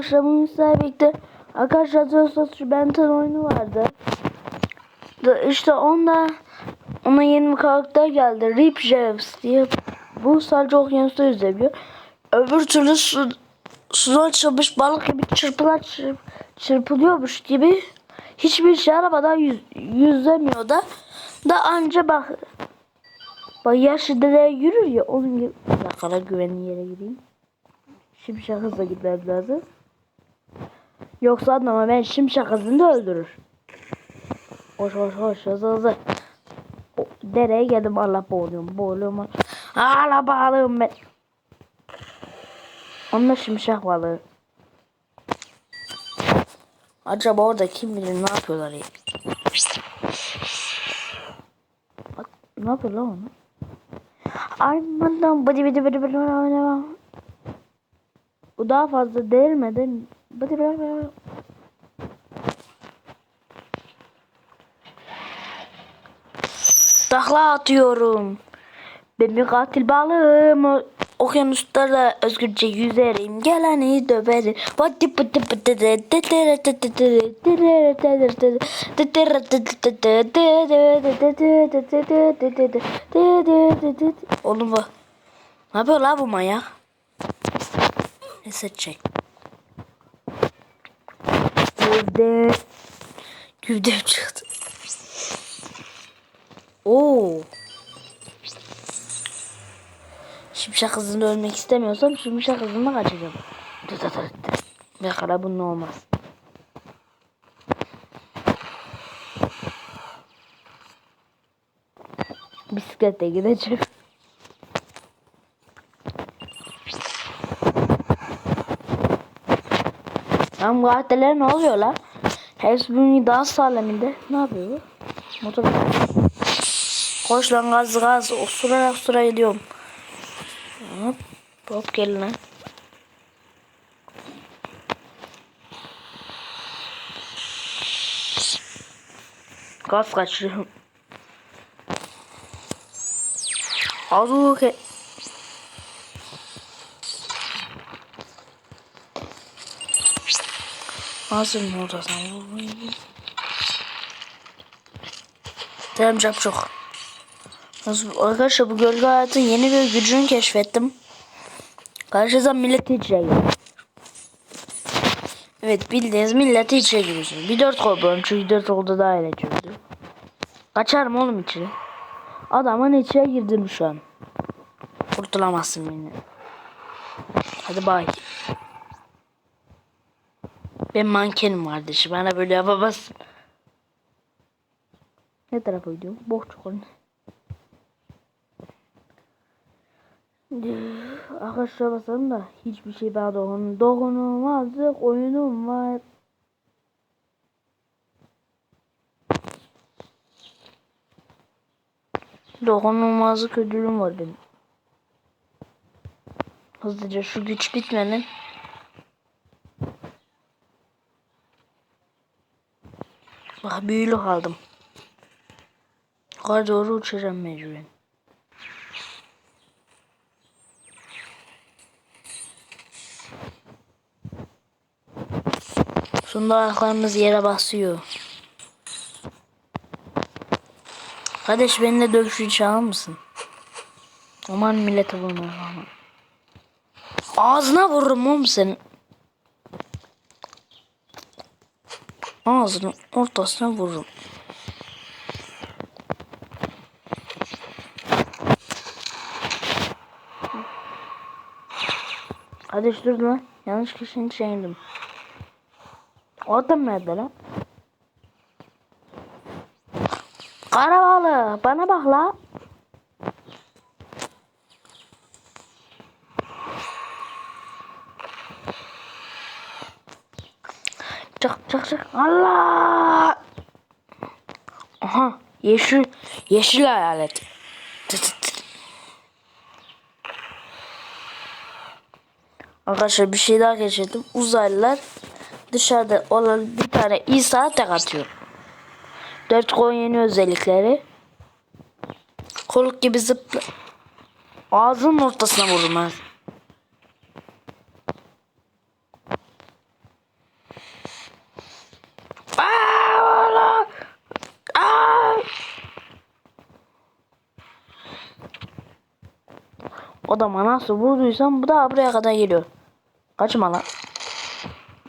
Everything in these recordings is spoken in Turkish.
sizlerle birlikte arkadaşlar Zostos şu Benten oyunu vardı. İşte onda ona yeni bir karakter geldi. Rip Jeeves diye. Bu sadece okyanusta yüzebiliyor. Öbür türlü su, sudan açılmış balık gibi çırpılar çırp, çırpılıyormuş gibi hiçbir şey aramadan yüz, yüzemiyor da da anca bak bak yaşlı dede yürür ya onun gibi bir güvenli yere gireyim. Şimşek hızla gitmem lazım. Yoksa adamı ben şimşek hızında öldürür. Koş koş koş hızlı hızlı. Dereye geldim Allah boğuluyorum boğuluyorum. Allah bağlıyorum ben. Onda şimşek balığı. Acaba orada kim bilir ne yapıyorlar ya. Bak, ne yapıyor lan onu? Armadan bıdı bıdı bıdı bıdı bıdı bu daha fazla değirmeden bıdı bıdı bıdı. Takla atıyorum. Ben bir katil balığım. Okyanuslarda özgürce yüzerim. Geleni döverim. Bıdı bıdı bıdı Oğlum bu. Ne yapıyor la bu manyak? Ne seçecek? Güvde. Güvde çıktı. Oo. Şimşek hızında ölmek istemiyorsam şimşek hızında kaçacağım. Ve kara bunun olmaz. Bisiklete gideceğim. Lan bu ne oluyor lan? Hepsi daha saleminde. Ne yapıyor bu? Motor. Koş lan gaz gaz. Osurarak osura gidiyorum. Hop. Hop gel lan. Gaz kaçırıyorum. Azuke. Ağzının ortasına vurmayayım. Tamam çok. Arkadaşlar bu gölge hayatın yeni bir gücünü keşfettim. Karşınıza milleti içine giriyor. Evet bildiğiniz milleti içine giriyorsunuz. Bir dört koyuyorum çünkü dört oldu daha çözdü. Kaçarım oğlum içine. Adamın içine girdim şu an. Kurtulamazsın beni. Hadi bay. Ben mankenim kardeşim. Bana böyle yapamazsın. Ne tarafa gidiyorum? Boş çukur. Arkadaşlar basalım da hiçbir şey daha dokun dokunulmazlık oyunum var. Dokunulmazlık ödülüm var benim. Hızlıca şu güç bitmeden Bak büyülü kaldım. Yukarı doğru uçacağım mecburen. Sonunda ayaklarımız yere basıyor. Kardeş benimle dövüşü çağır mısın? Aman millete vurma. Ağzına vururum oğlum senin. Ağzının ortasına vururum. Hadi dur lan. Yanlış kişinin. O adam nerede lan? Karabalı bana bak la. Çık çık çık. Allah. Aha yeşil yeşil hayalet. Tı tı tı. Arkadaşlar bir şey daha geçirdim. Uzaylılar dışarıda olan bir tane İsa tek atıyor. 4 kon yeni özellikleri. Koluk gibi zıpla. Ağzının ortasına vurdum ben. Odama nasıl vurduysam bu da buraya kadar geliyor. Kaçma lan.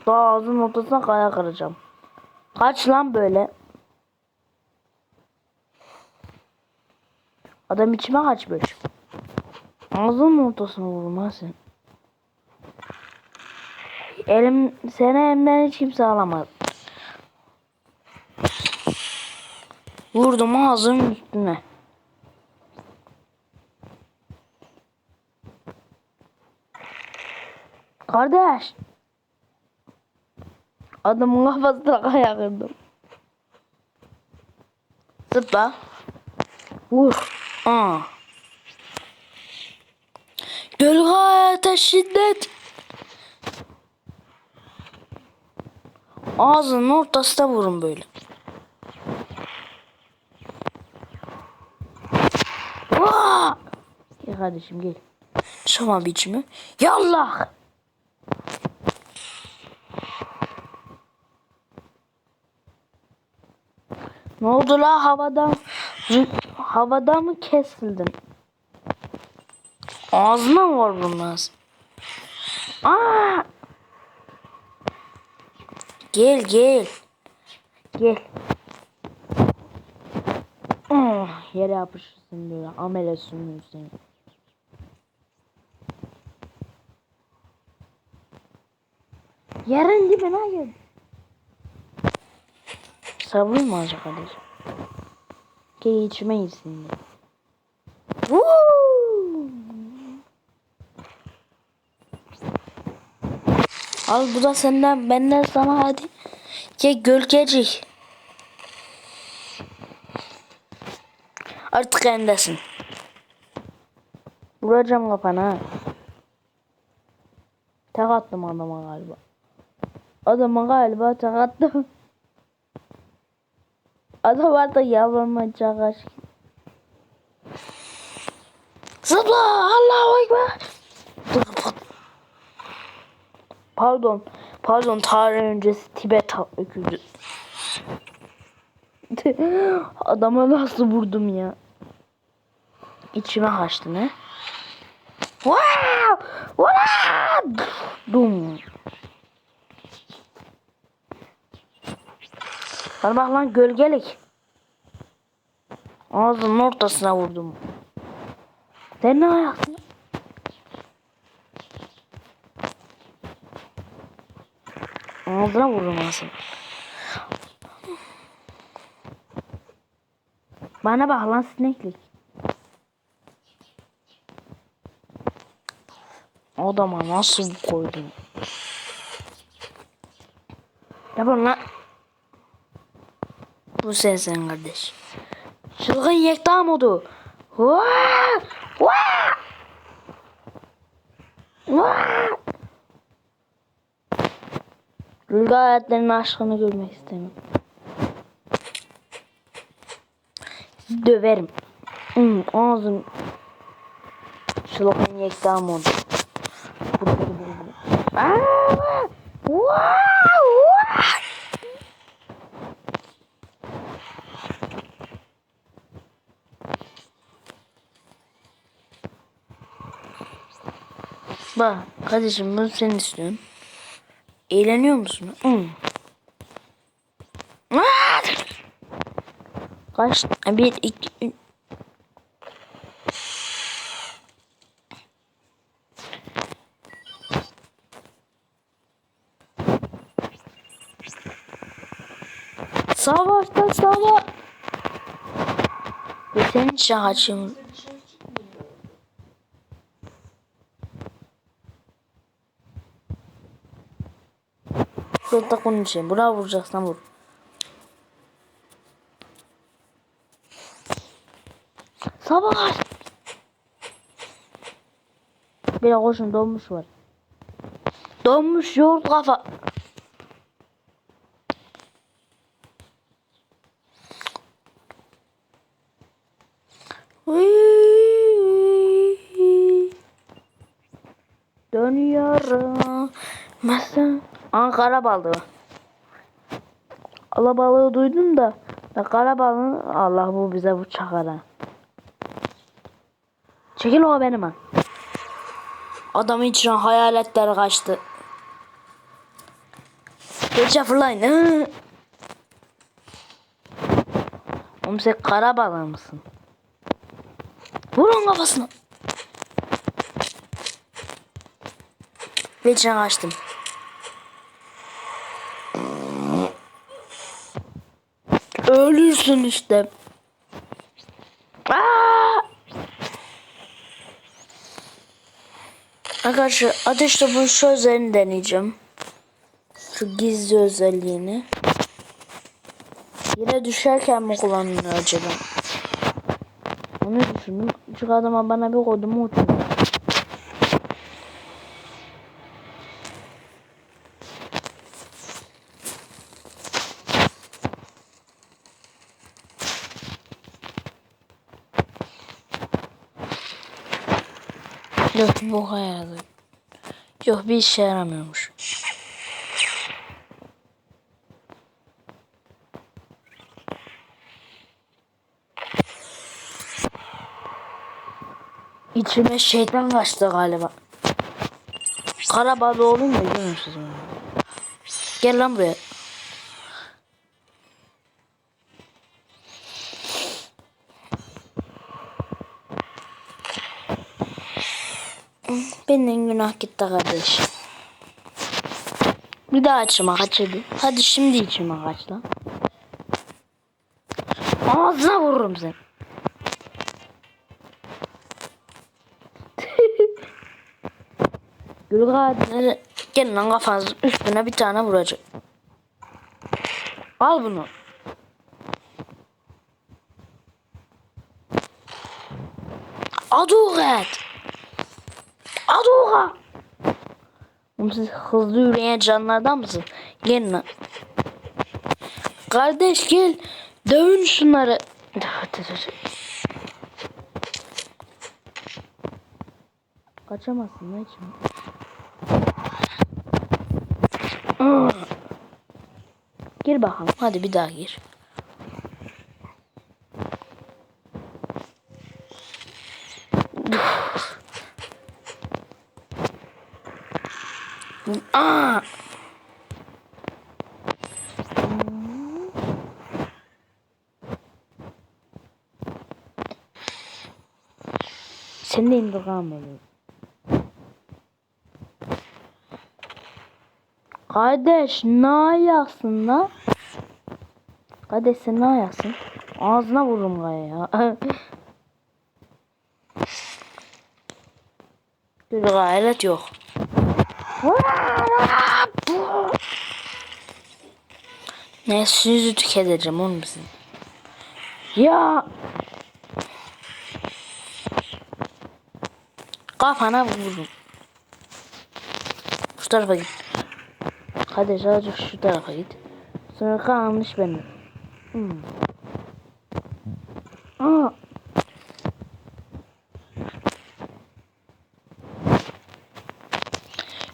Daha ağzının ortasına kaya kıracağım. Kaç lan böyle. Adam içime kaçmış. Ağzının ortasına vurma sen. Elim seni elimden hiç kimse alamaz. Vurdum ağzının üstüne. Kardeş. Adamın kafasına kaya kırdım. Zıpla. Vur. Aa. Gölge hayata şiddet. Ağzının ortasına vurun böyle. Vaa! Gel kardeşim gel. Şama biçimi. Yallah. Oldu la havadan rü- havada mı kesildin? Ağzına mı vurdun lazım? Aa! Gel gel. Gel. Oh, yere yapışırsın böyle. Amele sürmüyor seni. Yerin dibine gel. Sabrım mı acaba kardeşim? Diye. Woo! Al bu da senden benden sana hadi. Ye gölgecik. Artık endesin. Vuracağım kafana. Tek attım adama galiba. Adama galiba tek attım. Adam artık yalvarmayacak aşk. Zıpla Allahu Ekber. Pardon. Pardon tarih öncesi Tibet öküzü. Adama nasıl vurdum ya? İçime kaçtı ne? Wow! Wow! Dum. Bana bak lan gölgelik. Ağzının ortasına vurdum. Sen ne ayaksın? Ağzına vururum aslında. Bana bak lan sineklik. Adama nasıl koydun? Yapın lan. Bu sensin kardeş. Çılgın yekta modu. Vaa! Vaa! Vaa! Rüzgar hayatlarının aşkını görmek istemiyorum. Döverim. Hmm, ağzım. Çılgın yekta modu. Aa! Vaa! Vaa! Bak kardeşim bunu sen istiyorsun. Eğleniyor musun? Aa! Kaç? Bir, iki, üç. Savaş da savaş. Senin şahacım. Şurada konuşayım. Buraya vuracaksan vur. Savaş. Bir koşun donmuş var. Donmuş yoğurt kafa. Ankara balığı. Alabalığı duydum da. Da kara balığı. Allah bu bize bu çakara. Çekil o benim ha. Adamın içine hayaletler kaçtı. Geçe fırlayın. Oğlum sen kara balığı mısın? Vurun kafasına. Ve içine Ölürsün işte. Aa! Arkadaşlar ateşle bu şu özelliğini deneyeceğim. Şu gizli özelliğini. Yine düşerken mi kullanılıyor acaba? Onu düşündüm. Çünkü adama bana bir kodumu uçurdu. Bu yaradı. Yok bir işe yaramıyormuş. İçime şeytan kaçtı galiba. Kara balığı olunca biliyor musunuz? onu? Gel lan buraya. Benim günah gitti kardeş. Bir daha içime kaçırdı. Hadi şimdi içime kaç lan. Ağzına vururum seni. Gülgade gelin lan kafanızın üstüne bir tane vuracak. Al bunu. Aduret. Aduga. Oğlum siz hızlı yürüyen canlardan mısınız? Gelin lan. Kardeş gel. Dövün şunları. Kaçamazsın lan içime. Gir bakalım. Hadi bir daha gir. Aa! Sen de intikam alıyorsun. Kardeş ne ayaksın lan? Kardeş sen ne ayaksın? Ağzına vururum gaya ya. Bir gayret yok. Ne sizi tüketeceğim oğlum sizin. Ya. Kafana vururum. Şu tarafa git. Kardeş azıcık şu tarafa git. Sonra kalmış benim. Hmm. Aa.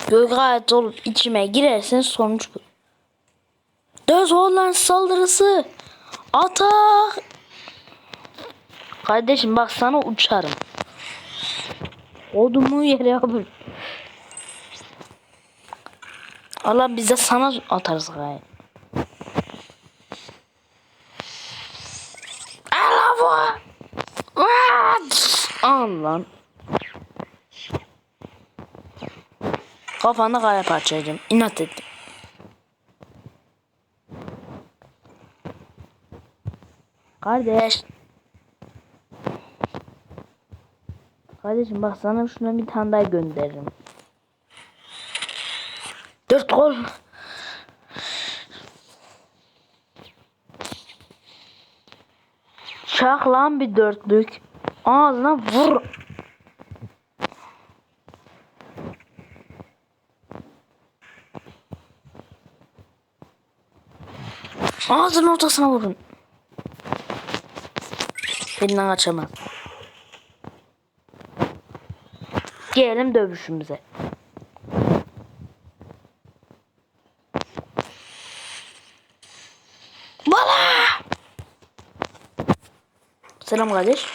Gölgayet olup içime girersen sonuç bu. Döz oğlan saldırısı. Atak. Kardeşim bak sana uçarım. Odumu yere yapır. Allah bize sana atarız gayet. Allah bu. Al lan. Kafana kaya parçalayacağım. İnat ettim. Kardeş. Kardeşim bak sana şuna bir tane daha gönderirim. Dört gol. Çak lan bir dörtlük. Ağzına vur. Ağzının ortasına vurun. Benden kaçamaz. Gelelim dövüşümüze. Bala! Selam kardeş.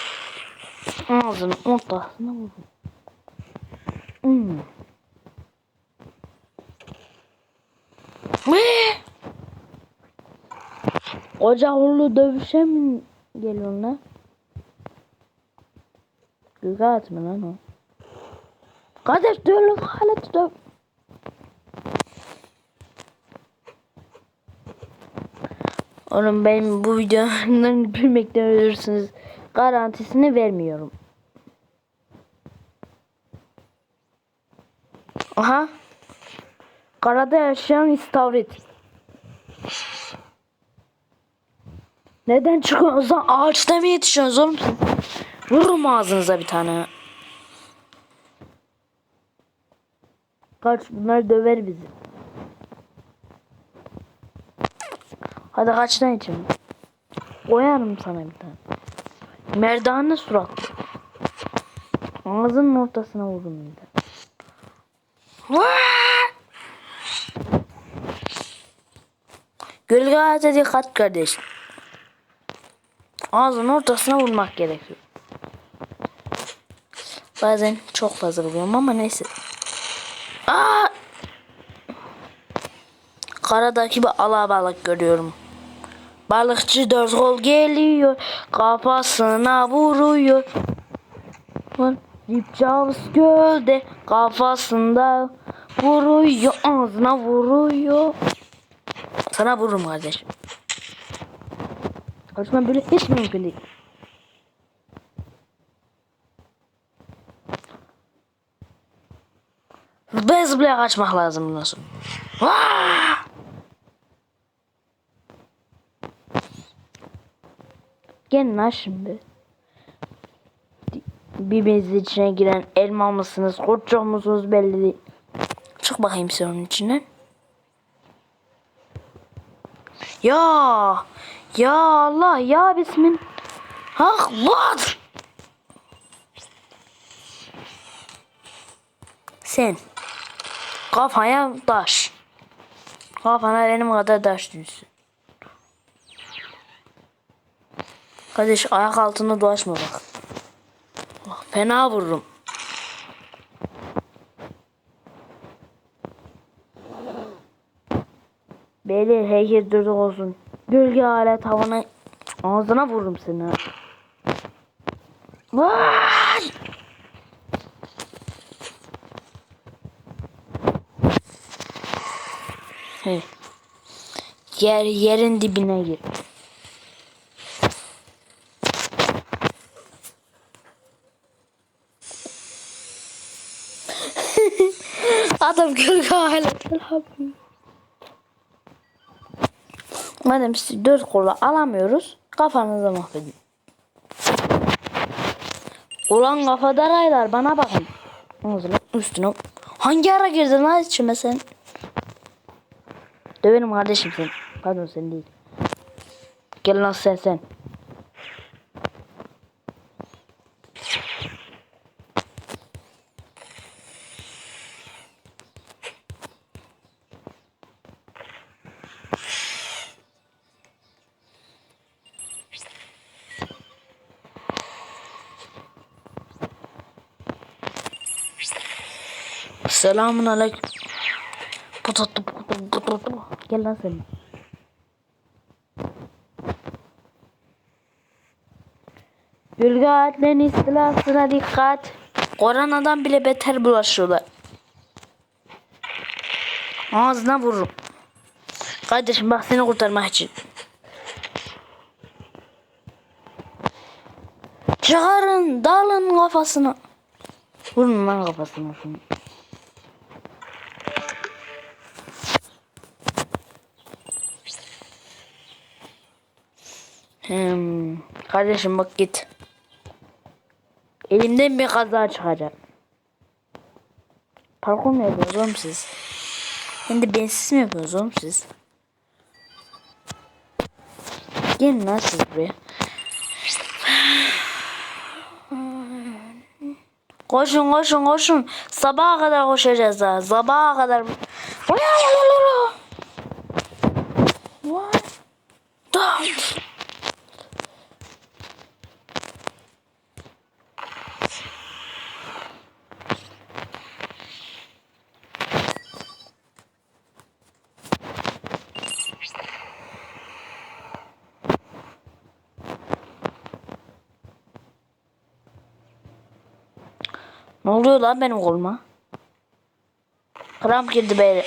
Ağzının ortasına vurun. Hmm. Koca hullu dövüşe mi geliyorsun lan? Gügat mı lan o? Kardeş dövülük halet döv. Oğlum benim bu videodan gülmekten ölürsünüz. Garantisini vermiyorum. Aha. Karada yaşayan istavrit. Neden çıkıyorsunuz lan? Ağaçta mı yetişiyorsunuz oğlum? Vururum ağzınıza bir tane. Kaç bunlar döver bizi. Hadi kaç tane için. Koyarım sana bir tane. Merdane suratlı. Ağzının ortasına vurdum bir de. Gölge ağaca dikkat kardeşim. Ağzının ortasına vurmak gerekiyor. Bazen çok fazla vuruyorum ama neyse. Aa! Karadaki bir alabalık görüyorum. Balıkçı dört kol geliyor. Kafasına vuruyor. Dipçavuz gölde kafasında vuruyor. Ağzına vuruyor. Sana vururum kardeşim. Karışma böyle hiç mümkün değil. Zıplaya zıplaya kaçmak lazım bundan sonra. Gelin lan şimdi. Birbirinizin içine giren elma mısınız, kurtçuk musunuz belli değil. Çık bakayım sen onun içinden. Ya, ya Allah, ya Bismillah. Ah, what? Sen. Kafaya taş. Kafana benim kadar taş düşsün. Kardeş ayak altında dolaşma bak. Bak, Fena vururum. Beyler herkes durduk olsun. Gölge alet havana ağzına vururum seni. ha. Yer yerin dibine gir. Adam gölge aleti yapıyor. Madem siz dört kola alamıyoruz kafanızı mahvedin. Ulan kafadar aylar bana bakın. Üstüne. Hangi ara girdin lan içime sen? Döverim kardeşim sen. Pardon sen değil. Gel lan sen sen. Selamun aleyküm. Gel lan sen. Gölge aletlerin istilasına dikkat. Koronadan bile beter bulaşıyorlar. Ağzına vururum. Kardeşim bak seni kurtarmak için. Çıkarın, dalın kafasına. Vurun lan kafasına şunu. Hmm. Kardeşim bak git. Elimden bir kaza çıkacak. Parkur mu yapıyorsunuz oğlum siz? Hem de bensiz mi yapıyorsunuz oğlum siz? Gelin lan siz. Koşun koşun koşun. Sabaha kadar koşacağız daha. Sabaha kadar. What? Don't. Ne oluyor lan benim koluma? Kramp girdi böyle.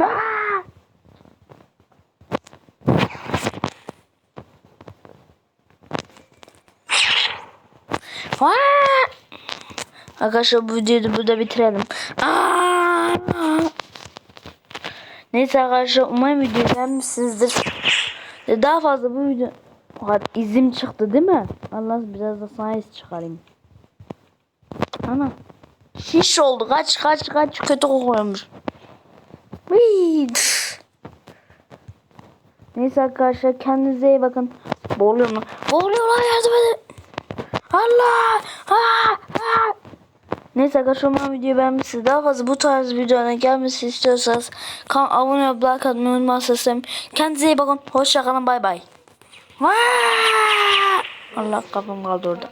Aa! Aa! Arkadaşlar bu videoyu da burada bitirelim. Aa! Neyse arkadaşlar umarım videoyu beğenmişsinizdir. Ve Daha fazla bu video... Bak izim çıktı değil mi? Allah biraz da sana iz çıkarayım. Ana. Şiş oldu. Kaç kaç kaç kötü kokuyormuş. Neyse arkadaşlar kendinize iyi bakın. Boğuluyor mu? Boğuluyorlar yardım edin. Allah! Aa! Aa! Neyse arkadaşlar umarım videoyu beğenmişsiniz. Daha fazla bu tarz videoların gelmesi istiyorsanız kan abone olup like atmayı unutmazsanız Kendinize iyi bakın. Hoşçakalın. Bay bay. Allah kafam kaldı orada.